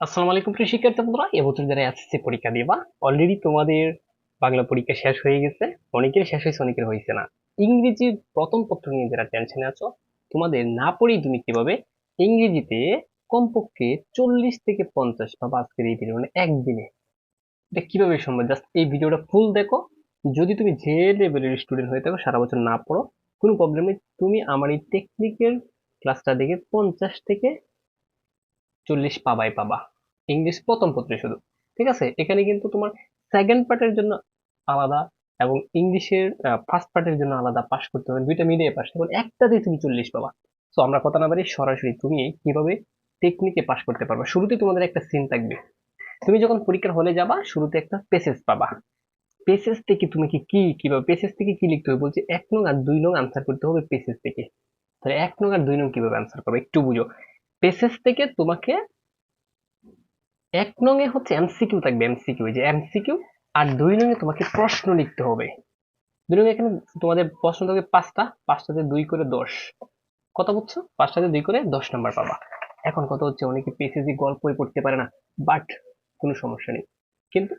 আসসালামু আলাইকুম প্রিয় শিক্ষার্থী বন্ধুরা এবছর যারা এসএসসি পরীক্ষা দিবা অলরেডি তোমাদের বাংলা পরীক্ষা শেষ হয়ে গেছে, অনেকের শেষ হয়েছে, অনেকের হয়েছে না। ইংরেজির প্রথম পত্র নিয়ে যারা টেনশনে আছো, তোমাদের না পড়েই তুমি কীভাবে ইংরেজিতে কমপক্ষে চল্লিশ থেকে পঞ্চাশ বা আজকের এই ভিডিও মানে একদিনে। এটা কীভাবে সম্ভব? জাস্ট এই ভিডিওটা ফুল দেখো। যদি তুমি যে লেভেলের স্টুডেন্ট হয়ে থাকো, সারা বছর না পড়ো, কোনো প্রবলেম নেই। তুমি আমার এই টেকনিক্যাল ক্লাসটা দেখে পঞ্চাশ থেকে চল্লিশ পাবাই পাবা। ইংলিশ প্রথম পত্রে শুধু। ঠিক আছে? এখানে কিন্তু তোমার সেকেন্ড পার্টের জন্য আলাদা এবং ইংলিশের ফার্স্ট পার্টের জন্য আলাদা পাস করতে হবে। দুইটা মিলিয়ে পাস তখন একটাতেই তুমি চল্লিশ পাবা। তো আমরা কথা না বাড়ি সরাসরি তুমি কীভাবে টেকনিকে পাস করতে পারবে? শুরুতে তোমাদের একটা সিন থাকবে। তুমি যখন পরীক্ষার হলে যাবা, শুরুতে একটা পেসেজ পাবা। পেসেজ থেকে তুমি কি কি কীভাবে পেসেজ থেকে কি লিখতে হবে? বলছে এক নং আর দুই নং আনসার করতে হবে পেসেজ থেকে। তাহলে এক নং আর দুই নং কীভাবে আনসার করবে? একটু বুঝো। পেসেজ থেকে তোমাকে এক নং এ হচ্ছে এমসিকিউ থাকবে এমসিকিউ যে এমসিকিউ আর দুই নং এ তোমাকে প্রশ্ন লিখতে হবে। দুই নং এখানে তোমাদের প্রশ্ন থাকবে পাঁচটা, পাঁচটাতে দুই করে দশ। কত বুঝছ? পাঁচটাতে দুই করে দশ নাম্বার পাবা। এখন কত হচ্ছে অনেকে পেসিজি গল্পই পড়তে পারে না বাট কোনো সমস্যা নেই। কিন্তু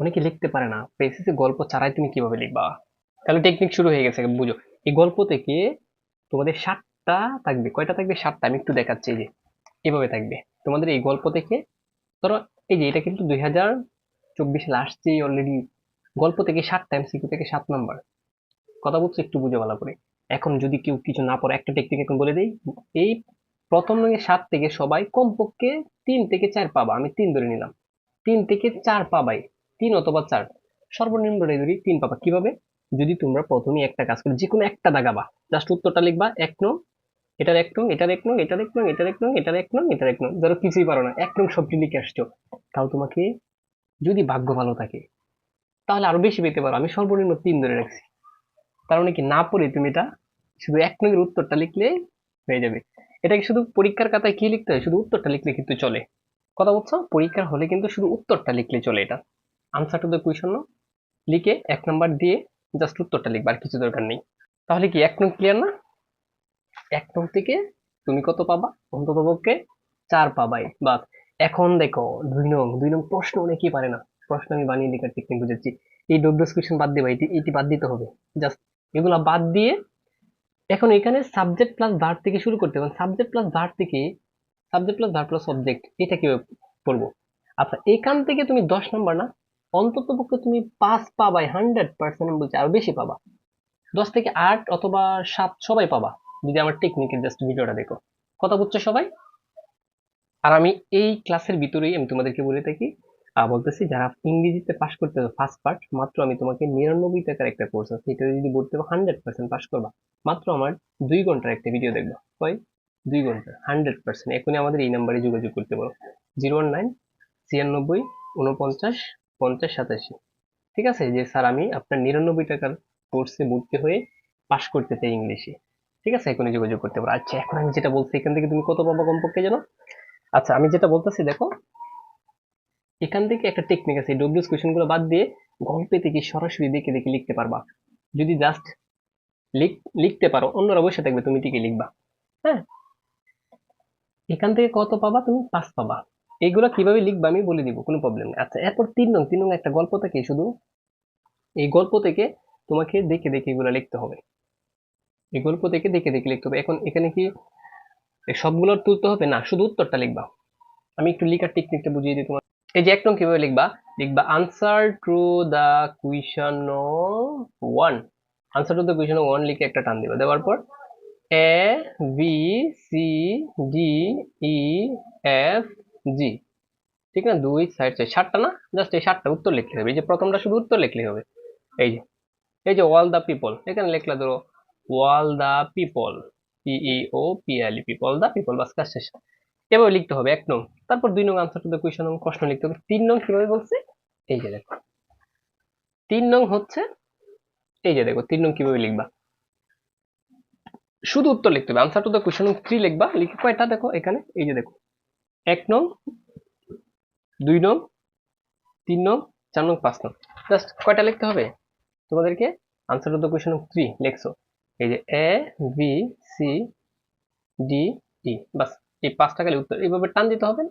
অনেকে লিখতে পারে না পেসিজি গল্প ছাড়াই তুমি কীভাবে লিখবা? তাহলে টেকনিক শুরু হয়ে গেছে, বুঝো। এই গল্প থেকে তোমাদের ষাটটা থাকবে, কয়টা থাকবে? ষাটটা আমি একটু দেখাচ্ছি যে, এভাবে থাকবে। তোমাদের এই গল্প থেকে ধরো এই যে এটা কিন্তু দুই হাজার চব্বিশে আসছে অলরেডি গল্প থেকে সাত টাইম সিকিউ থেকে সাত নাম্বার। কথা বলছো, একটু বুঝে ভালো করে। এখন যদি কেউ কিছু না পড়ে, একটা টেকনিক এখন বলে দিই, এই প্রথম রঙের সাত থেকে সবাই কমপক্ষে তিন থেকে চার পাবা। আমি তিন ধরে নিলাম। তিন থেকে চার পাবাই। তিন অথবা চার। সর্বনিম্ন ধরি তিন পাবা। কীভাবে? যদি তোমরা প্রথমে একটা কাজ করো যে কোনো একটা দাগাবা। জাস্ট উত্তরটা লিখবা, এক নং এটার এক নং এটার এক নং এটার এক নং এটার এক নং এক নং এটার এক নং। ধরো কিছুই পারো না, এক নং সবটি লিখে আসছো। তাও তোমাকে যদি ভাগ্য ভালো থাকে, তাহলে আরও বেশি পেতে পারো। আমি সর্বনিম্ন তিন ধরে রাখছি। তার মানে কি? না পড়ে তুমি এটা শুধু এক নংয়ের উত্তরটা লিখলে হয়ে যাবে। এটাকে শুধু পরীক্ষার খাতায় কি লিখতে হয়? শুধু উত্তরটা লিখলে কিন্তু চলে। কথা বলছো? পরীক্ষার হলে কিন্তু শুধু উত্তরটা লিখলে চলে এটা। আনসার টু দ্য কোয়েশন লিখে এক নাম্বার দিয়ে জাস্ট উত্তরটা লিখবা, আর কিছু দরকার নেই। তাহলে কি এক নং ক্লিয়ার না? এক নং থেকে তুমি কত পাবা? অন্তত পক্ষে চার পাবাই। বাস, এখন দেখো, দুই নং দুই নং প্রশ্ন অনেকেই পারে না। প্রশ্ন আমি বানিয়ে লিখার টেকনিক বুঝেছি এই ডব্লিউএস কোয়েশন বাদ দেবা, এটি এটি বাদ দিতে হবে। জাস্ট এগুলা বাদ দিয়ে এখন এখানে সাবজেক্ট প্লাস ভার থেকে শুরু করতে হবে। সাবজেক্ট প্লাস ভার থেকে subject plus verb plus object এটা কীভাবে পড়ব আচ্ছা এখান থেকে তুমি দশ নাম্বার না, অন্তত পক্ষে তুমি পাঁচ পাবাই হান্ড্রেড পার্সেন্ট বলছি আরও বেশি পাবা। দশ থেকে আট অথবা সাত সবাই পাবা। যদি আমার টেকনিকের জাস্ট ভিডিওটা দেখো। কথা বুঝছ সবাই? আর আমি এই ক্লাসের ভিতরেই আমি তোমাদেরকে বলে থাকি বলতেছি যারা ইংরেজিতে পাস করতে হবে ফার্স্ট পার্ট মাত্র আমি তোমাকে নিরানব্বই টাকার একটা কোর্স আছে। এটা যদি পড়তে হবে হান্ড্রেড পার্সেন্ট পাস করবা, মাত্র আমার দুই ঘণ্টার একটা ভিডিও দেখবা। কয়? দুই ঘণ্টা হান্ড্রেড পার্সেন্ট এখনই আমাদের এই নাম্বারে যোগাযোগ করতে পারো জিরো ওয়ান নাইন ছিয়ানব্বই উনপঞ্চাশ পঞ্চাশ, সাতাশি। ঠিক আছে? যে স্যার আমি আপনার নিরানব্বই টাকার কোর্সে ভর্তি হয়ে পাস করতে চাই ইংলিশে। ঠিক আছে? এখনই যোগাযোগ করতে পারো। আচ্ছা এখন আমি যেটা বলছি, এখান থেকে তুমি কত পাবা কমপক্ষে জানো? আচ্ছা আমি যেটা বলতেছি, দেখো, এখান থেকে একটা টেকনিক আছে ডব্লিউএস কোয়েশনগুলো বাদ দিয়ে গল্পে থেকে সরাসরি দেখে দেখে লিখতে পারবা। যদি জাস্ট লিখতে পারো, অন্যরা বসে থাকবে, তুমি টিকে লিখবা। হ্যাঁ? এখান থেকে কত পাবা তুমি? পাঁচ পাবা। এইগুলো কীভাবে লিখবা আমি বলে দিব, কোনো প্রবলেম নেই। আচ্ছা এরপর তিন নং তিন নং একটা গল্প থেকে, শুধু এই গল্প থেকে তোমাকে দেখে দেখে এগুলো লিখতে হবে। এই গল্প থেকে দেখে দেখে লিখতে হবে। এখন এখানে কি সবগুলো তুলতে হবে? না, শুধু উত্তরটা লিখবা। আমি একটু লিখার টেকনিকটা বুঝিয়ে দিই তোমার। এই যে এক নং কীভাবে লিখবা? লিখবা answer to the question one answer to the question one লিখে একটা টান দিবা। দেওয়ার পর A B C D E F G ঠিক না? দুই সাইড চাই সাতটা না? জাস্ট এই সাতটা উত্তর লিখলে হবে। এই যে প্রথমটা শুধু উত্তর লিখলে হবে। এই যে এই যে অল দ্য পিপল এখানে লিখলা ধরো all the people P E O P L E people the people বাস কাজ শেষ। এভাবে লিখতে হবে, এক নং। তারপর দুই নং আনসার টু দ্য কোয়েশন নং প্রশ্ন লিখতে হবে। তিন নং কীভাবে বলছে? এই যে দেখো। তিন নং হচ্ছে, এই যে দেখো, তিন নং কীভাবে লিখবা? শুধু উত্তর লিখতে হবে। Answer to the question three লিখবা। লিখে কয়টা দেখো এখানে? এই যে দেখো। এক নং, দুই নং, তিন নং, চার নং, পাঁচ নং। জাস্ট কয়টা লিখতে হবে? তোমাদেরকে answer to the question three লিখছো। এই যে A B C D E বাস, এই পাঁচটা খালি উত্তর। এইভাবে টান দিতে হবে।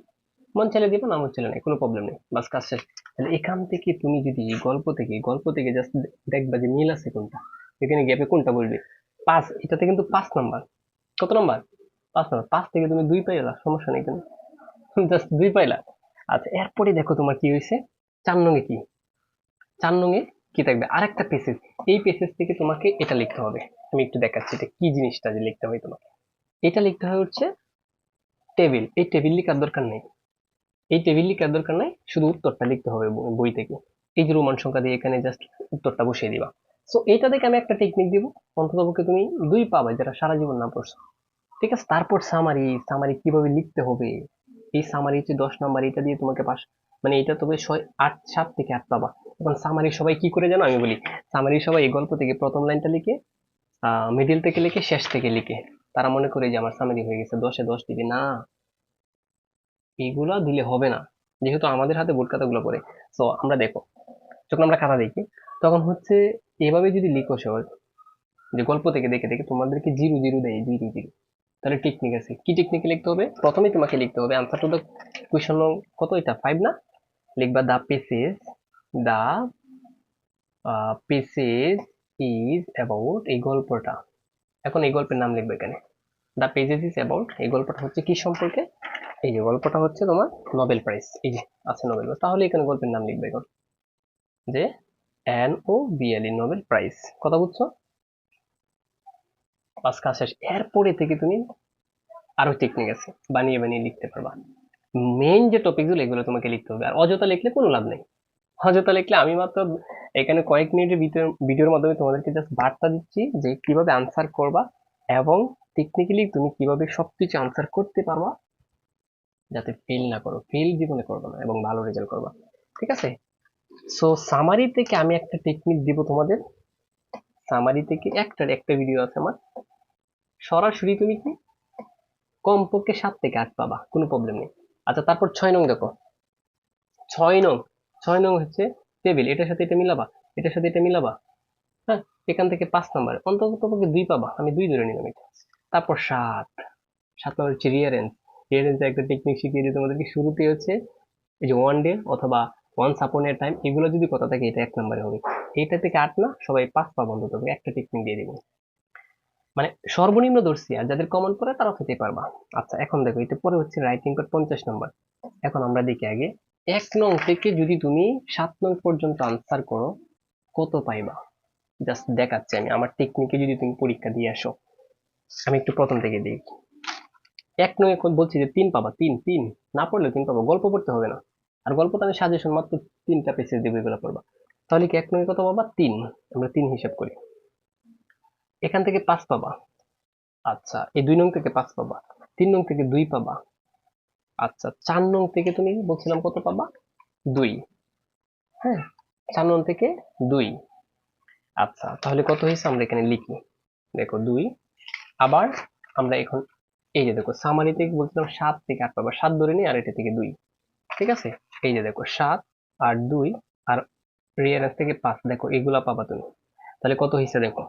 মন চাইলে দিবা না মন চাইলে নাই, কোনো প্রবলেম নেই। বাস, কাজ শেষ। তাহলে এখান থেকে তুমি যদি গল্প থেকে গল্প থেকে জাস্ট দেখবা যে মিল আছে কোনটা। এখানে গ্যাপে কোনটা বলবে? পাঁচ, এটাতে কিন্তু পাঁচ নাম্বার। কত নাম্বার? পাঁচ নাম্বার। পাঁচ থেকে তুমি দুই পাইলা, সমস্যা নেই কিন্তু জাস্ট দুই পাইলা। আচ্ছা এরপরে দেখো তোমার কি হয়েছে চার নঙে কি? চার নঙে কি থাকবে? আরেকটা পেসেজ এই পেসেজ থেকে তোমাকে এটা লিখতে হবে। আমি একটু দেখাচ্ছি এটা কি জিনিসটা যে লিখতে হবে তোমাকে। এটা লিখতে হবে হচ্ছে টেবিল এই টেবিল লিখার দরকার নেই। এই টেবিল লিখার দরকার নাই, শুধু উত্তরটা লিখতে হবে বই- থেকে। এই যে রোমান সংখ্যা দিয়ে এখানে জাস্ট উত্তরটা বসিয়ে দিবা। সো এইটা দেখে আমি একটা টেকনিক দিব। অন্তত পক্ষে তুমি দুই পাবে যারা সারা জীবন না পড়ছো। ঠিক আছে? তারপর সামারি সামারি কীভাবে লিখতে হবে? এই সামারি হচ্ছে দশ নাম্বার। এটা দিয়ে তোমাকে পাস মানে এটা তবে ছয়, আট, সাত থেকে আট পাবা। এখন সামারি সবাই কি করে জানো? আমি বলি সামারি সবাই এই গল্প থেকে প্রথম লাইনটা লিখে মিডিল থেকে লিখে, শেষ থেকে লিখে। তারা মনে করে যে আমার সামারি হয়ে গেছে, দশে দশ দিবে। না, এগুলা দিলে হবে না। যেহেতু আমাদের হাতে বোর্ড খাতাগুলো পড়ে। তো আমরা দেখো, যখন আমরা খাতা দেখি, তখন হচ্ছে এভাবে যদি লিখো সবাই, যে গল্প থেকে দেখে দেখে তোমাদেরকে জিরো জিরো দেয়, জিরো জিরো। তাহলে টেকনিক আছে। কি টেকনিকে লিখতে হবে? প্রথমে তোমাকে লিখতে হবে। আনসার টু দ্য কোয়েশন কত? এটা ফাইভ না? লিখবা the passage the passage is about এই গল্পটা এখন এই গল্পের নাম লিখবে এখানে। দা পেজেস ইজ অ্যাবাউট এই গল্পটা হচ্ছে কি সম্পর্কে? এই যে গল্পটা হচ্ছে তোমার নোবেল প্রাইজ এই যে আছে নোবেল প্রাইজ তাহলে এখানে গল্পের নাম লিখবে এখন। যে N O B L E Nobel prize কথা বুঝছ? পাঁচ কাজ শেষ। এরপরে থেকে তুমি আরও টেকনিক আছে। বানিয়ে বানিয়ে লিখতে পারবা। মেইন যে টপিকগুলো এগুলো তোমাকে লিখতে হবে। আর অযথা লিখলে কোনো লাভ নেই। অযথা লিখলে আমি মাত্র এখানে কয়েক মিনিটের ভিডিওর মাধ্যমে তোমাদেরকে জাস্ট বার্তা দিচ্ছি যে কীভাবে আনসার করবা এবং টেকনিক্যালি তুমি কীভাবে সবকিছু আনসার করতে পারবা যাতে ফেল না করো। ফেল জীবনে করবে না এবং ভালো রেজাল্ট করবা। ঠিক আছে? সো সামারি থেকে আমি একটা টেকনিক দিব তোমাদের। সামারি থেকে একটা একটা ভিডিও আছে আমার। সরাসরি তুমি কি? কমপক্ষে সাত থেকে আট পাবা, কোনো প্রবলেম নেই। আচ্ছা তারপর ছয় নং দেখো। ছয় নং। ছয় নং হচ্ছে টেবিল এটার সাথে এটা মিলাবা, এটার সাথে এটা মিলাবা হ্যাঁ? এখান থেকে পাঁচ নাম্বার অন্তত তোমাকে দুই পাবা, আমি দুই ধরে নিলাম এটা। তারপর সাত সাত নম্বর হচ্ছে রিয়ারেন্স রিয়ারেন্স একটা টেকনিক শিখিয়ে দিই তোমাদেরকে, শুরুতে হচ্ছে এই যে ওয়ান ডে অথবা ওয়ান সাপনের টাইম এগুলো যদি কথা থাকে, এটা এক নম্বরে হবে। এইটা থেকে আট না, সবাই পাঁচ পাবো অন্তত একটা টেকনিক দিয়ে দিব। মানে সর্বনিম্ন ধরছি, আর যাদের কমন পড়ে তারা খেতে পারবা। আচ্ছা এখন দেখো এটা পরে হচ্ছে রাইটিং কোড পঞ্চাশ নম্বর। এখন আমরা দেখি আগে এক নং থেকে যদি তুমি সাত নং পর্যন্ত আনসার করো, কত পাইবা? জাস্ট দেখাচ্ছি আমি, আমার টেকনিকে যদি তুমি পরীক্ষা দিয়ে আসো। আমি একটু প্রথম থেকে দিই। এক নং এখন বলছি যে তিন পাবা, তিন তিন। না পড়লে তিন পাবা, গল্প পড়তে হবে না। আর গল্প তো আমি সাজেশন মাত্র তিনটা পেজে দেবো, এগুলো পড়বা। তাহলে কি এক নং কত পাবা? তিন। আমরা তিন হিসাব করি। এখান থেকে পাঁচ পাবা। আচ্ছা এই দুই নং থেকে পাঁচ পাবা। তিন নং থেকে দুই পাবা। আচ্ছা চার নং থেকে তুমি বলছিলাম কত পাবা? দুই। হ্যাঁ চার নং থেকে দুই। আচ্ছা তাহলে কত হয়েছে? আমরা এখানে লিখি। দেখো, দুই। আবার আমরা এখন, এই যে দেখো সামারি থেকে বলছিলাম সাত থেকে আট পাবা। সাত ধরে নিই আর এটা থেকে দুই। ঠিক আছে? এই যে দেখো, সাত আর দুই আর রিয়ারেন্স থেকে পাঁচ। দেখো, এগুলা পাবা তুমি। তাহলে কত হয়েছে দেখো?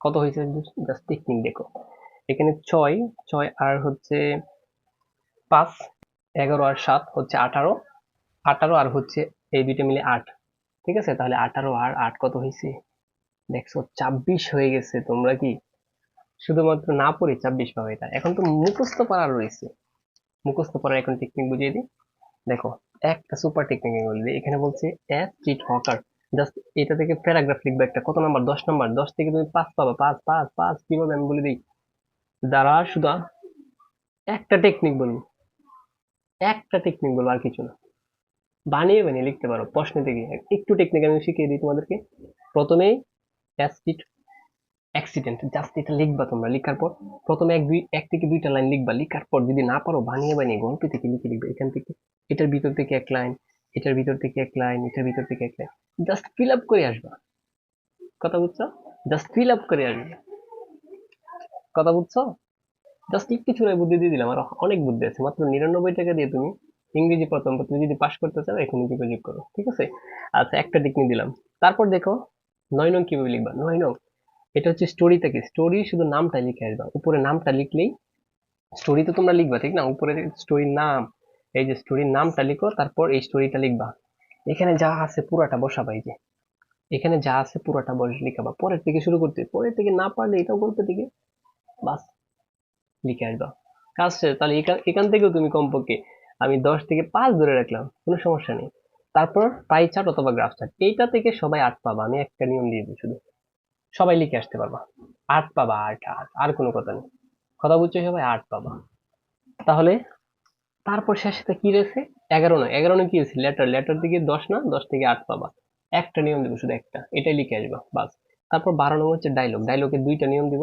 কত হয়েছে? জাস্ট টেকনিক দেখো। এখানে ছয় ছয় আর হচ্ছে পাঁচ। এগারো আর সাত হচ্ছে আঠারো। আঠারো আর হচ্ছে এই দুইটা মিলে আট। ঠিক আছে? তাহলে আঠারো আর আট কত হয়েছে? দেখছ, ছাব্বিশ হয়ে গেছে। তোমরা কি শুধুমাত্র না পড়ে ছাব্বিশ পাবে এটা? এখন তো মুখস্থ পারার রয়েছে। মুখস্থ পড়ার এখন টেকনিক বুঝিয়ে দিই। দেখো, একটা সুপার টেকনিক বলে এখানে বলছে অ্যাস চিট হকার জাস্ট এটা থেকে প্যারাগ্রাফ লিখবে একটা। কত নাম্বার? দশ নাম্বার। দশ থেকে তুমি পাঁচ পাবা। পাঁচ পাঁচ পাঁচ কীভাবে আমি বলে দিই? দ্বারা শুধু একটা টেকনিক বলব একটা টেকনিক বলব আর কিছু না। বানিয়ে বানিয়ে লিখতে পারো, প্রশ্ন থেকে। একটু টেকনিক আমি শিখিয়ে দিই তোমাদেরকে। প্রথমেই অ্যাক্সিডেন্ট জাস্ট এটা লিখবা তোমরা। লেখার পর প্রথমে এক দুই, এক থেকে দুইটা লাইন লিখবা। লেখার পর যদি না পারো, বানিয়ে বানিয়ে গল্প থেকে লিখে লিখবে। এখান থেকে এটার ভিতর থেকে এক লাইন এটার ভিতর থেকে এক লাইন এটার ভিতর থেকে এক লাইন জাস্ট ফিল আপ করে আসবা। কথা বুঝছ? জাস্ট ফিল আপ করে আসবে। কথা বুঝছ? জাস্ট একটু চুড়াই বুদ্ধি দিয়ে দিলাম, আর অনেক বুদ্ধি আছে। মাত্র নিরানব্বই টাকা দিয়ে তুমি ইংরেজি প্রথম, তুমি যদি পাশ করতে চাও এখনই যোগাযোগ করো, ঠিক আছে? আচ্ছা একটা টেকনিক দিলাম। তারপর দেখো, নয় নং কীভাবে লিখবা? নয় নং, এটা হচ্ছে স্টোরি থেকে। স্টোরি শুধু নামটা লিখে আসবা। উপরে নামটা লিখলেই স্টোরি তো তোমরা লিখবা, ঠিক না? উপরে স্টোরির নাম, এই যে স্টোরির নামটা লিখো, তারপর এই স্টোরিটা লিখবা। এখানে যা আছে পুরাটা বসাবা, এই যে। এখানে যা আছে পুরাটা বস লিখাবা। পরের থেকে শুরু করতে পরের থেকে না পারলে এটাও করতে থেকে বাস। লিখে আসবা। কাজ শেষ, তাহলে এখান থেকেও তুমি কমপক্ষে আমি দশ থেকে পাঁচ ধরে রাখলাম, কোনো সমস্যা নেই। তারপর পাই চার্ট অথবা গ্রাফ চার্ট এইটা থেকে সবাই আট পাবা, আমি একটা নিয়ম দিয়ে দিই শুধু। সবাই লিখে আসতে পারবা। আট পাবা, আট আট, আর কোনো কথা নেই। কথা বুঝছ সবাই, আট পাবা। তাহলে তারপর শেষে কি রয়েছে? এগারো নয়। এগারো নয় কি রয়েছে? লেটার লেটার থেকে দশ না, দশ থেকে আট পাবা। একটা নিয়ম দিব শুধু একটা, এটাই লিখে আসবা, বাস। তারপর বারো নম্বর হচ্ছে ডায়লগ ডায়লগের দুইটা নিয়ম দিব।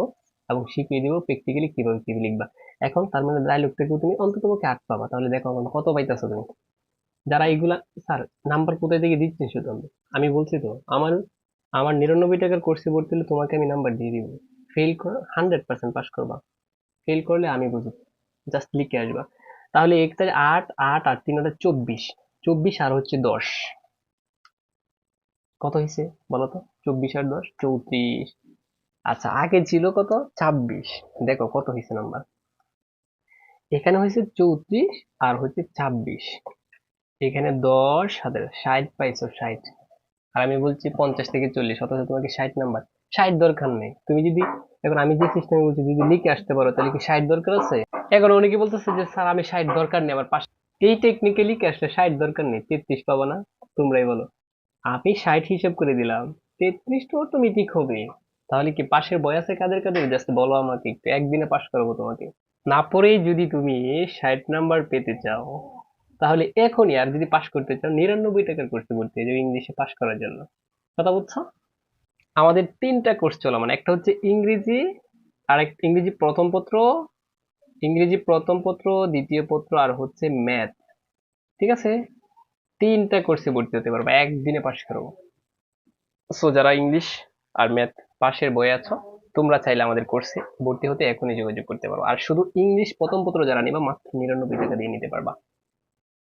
এবং শিখিয়ে দিব প্র্যাকটিক্যালি কীভাবে কি লিখবা। এখন তার মানে ডায়লগ থেকে তুমি অন্তত পক্ষে আট পাবা। তাহলে দেখো আমার কত পাইতেছো তুমি। যারা এগুলা স্যার নাম্বার কোথায় থেকে দিচ্ছি শুধু আমি? আমি বলছি তো, আমার আমার নিরানব্বই টাকার কোর্সে ভর্তি হলে তোমাকে আমি নাম্বার দিয়ে দিব। ফেল করো হান্ড্রেড পার্সেন্ট পাস করবা। ফেল করলে আমি বুঝব জাস্ট লিখে আসবা। তাহলে এক তারিখ আট আট আট, তিন হাজার চব্বিশ। চব্বিশ আর হচ্ছে দশ। কত হয়েছে বলো তো? চব্বিশ আর দশ, চৌত্রিশ। আচ্ছা আগে ছিল কত? ছাব্বিশ। দেখো কত হয়েছে নাম্বার এখানে হয়েছে চৌত্রিশ আর হচ্ছে ছাব্বিশ। এখানে দশ হাজার ষাট পাইছো ষাট। আর আমি বলছি পঞ্চাশ থেকে চল্লিশ, অথচ তোমাকে ষাট নাম্বার ষাট দরকার নেই। তুমি যদি, এখন আমি যে সিস্টেমে বলছি, যদি লিখে আসতে পারো, তাহলে কি ষাট দরকার আছে? এখন অনেকে বলতেছে যে, স্যার, আমি ষাট দরকার নেই, আমার পাশ এই টেকনিকে লিখে আসলে ষাট দরকার নেই। তেত্রিশ পাবো না, তোমরাই বলো। আমি ষাট হিসেব করে দিলাম। তেত্রিশ তো অটোমেটিক হবে তাহলে কি পাশের বই আছে কাদের কাদের? জাস্ট বলো আমাকে একটু, একদিনে পাস করব তোমাকে। না পড়েই যদি তুমি ষাট নাম্বার পেতে চাও, তাহলে এখনই আর যদি পাস করতে চাও, নিরানব্বই টাকার কোর্সে ভর্তি হয়ে যাবে ইংলিশে পাস করার জন্য। কথা বুঝছ? আমাদের তিনটা কোর্স চলো মানে একটা হচ্ছে ইংরেজি, আর এক ইংরেজি প্রথম পত্র, ইংরেজি প্রথম পত্র, দ্বিতীয় পত্র, আর হচ্ছে ম্যাথ ঠিক আছে? তিনটা কোর্সে ভর্তি হতে পারব, একদিনে পাশ করব। সো যারা ইংলিশ আর ম্যাথ পাশের বই আছো, তোমরা চাইলে আমাদের কোর্সে ভর্তি হতে এখনই যোগাযোগ করতে পারো। আর শুধু ইংলিশ প্রথম পত্র যারা নিবা, মাত্র নিরানব্বই টাকা দিয়ে নিতে পারবা।